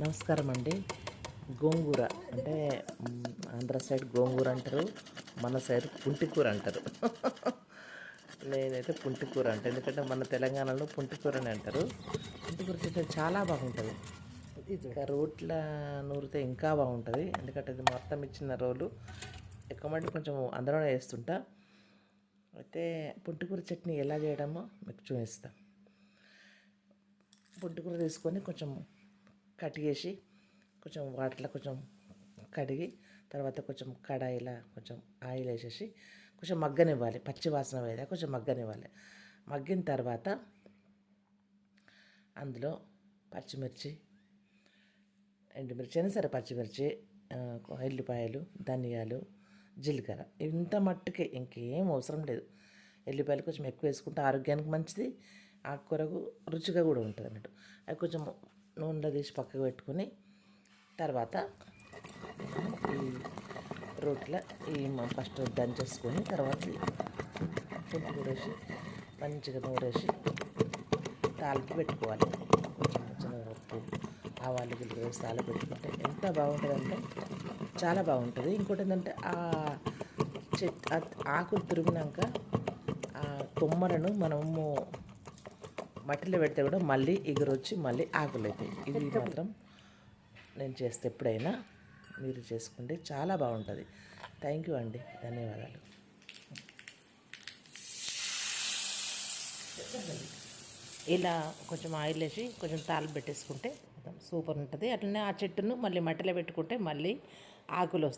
నమస్కారం అండి గోంగూర అంటే ఆంధ్ర సైడ్ గోంగూర అంటారు మన సైడ్ పుంటికూర అంటారు. నేనైతే పుంటికూర అంట ఎందుకంటే మన తెలంగాణలో పుంటికూర అని అంటారు. పుంటికూర తింటే చాలా బాగుంటుంది. ఇంకా రోట్ల నూరితే ఇంకా బాగుంటుంది. ఎందుకంటే ఇది మొత్తం ఇచ్చిన రోలు. ఎక్కువ కొంచెం అందులోనే వేస్తుంటా. అయితే పుంటికూర చట్నీ ఎలా చేయడమో మీకు చూపిస్తాను పుంటికూర తీసుకొని కొంచెం కట్ చేసి కొంచెం వాటర్లో కొంచెం కడిగి తర్వాత కొంచెం కడాయిలో కొంచెం ఆయిల్ వేసేసి కొంచెం మగ్గనివ్వాలి పచ్చి వాసన వేదా కొంచెం మగ్గనివ్వాలి. మగ్గిన తర్వాత అందులో పచ్చిమిర్చి ఎండుమిర్చి అయినా సరే పచ్చిమిర్చి ఎల్లిపాయలు ధనియాలు జీలకర్ర ఇంత మట్టుకే ఇంకేం అవసరం లేదు. ఎల్లిపాయలు కొంచెం ఎక్కువ వేసుకుంటే ఆరోగ్యానికి మంచిది ఆకుకూరకు రుచిగా కూడా ఉంటుంది అన్నట్టు అవి కొంచెం నూనెలో తీసి పక్కకు పెట్టుకొని తర్వాత ఈ రోటిలో ఈ ఫస్ట్ దంచేసుకొని తర్వాత పుట్టు కూరేసి మంచిగా నూరేసి తాలింపు పెట్టుకోవాలి. కొంచెం శనగపప్పు ఆవాలు గిల్లు వేసి తాలింపు పెట్టుకుంటే ఎంత బాగుంటుందంటే చాలా బాగుంటుంది. ఇంకోటి ఏంటంటే ఆ చెట్ ఆకులు తిరిగినాక ఆ కొమ్మలను మనము మట్టిలో పెడితే కూడా మళ్ళీ ఎగురొచ్చి మళ్ళీ ఆకులు అవుతాయి ఇది మాత్రం నేను చేస్తే ఎప్పుడైనా మీరు చేసుకుంటే చాలా బాగుంటుంది. థ్యాంక్ యూ అండి. ధన్యవాదాలు. ఇలా కొంచెం ఆయిల్ వేసి కొంచెం తాళ్ళు పెట్టేసుకుంటే సూపర్ ఉంటుంది. అట్లనే ఆ చెట్టును మళ్ళీ మట్టిలో పెట్టుకుంటే మళ్ళీ ఆకులు వస్తాయి.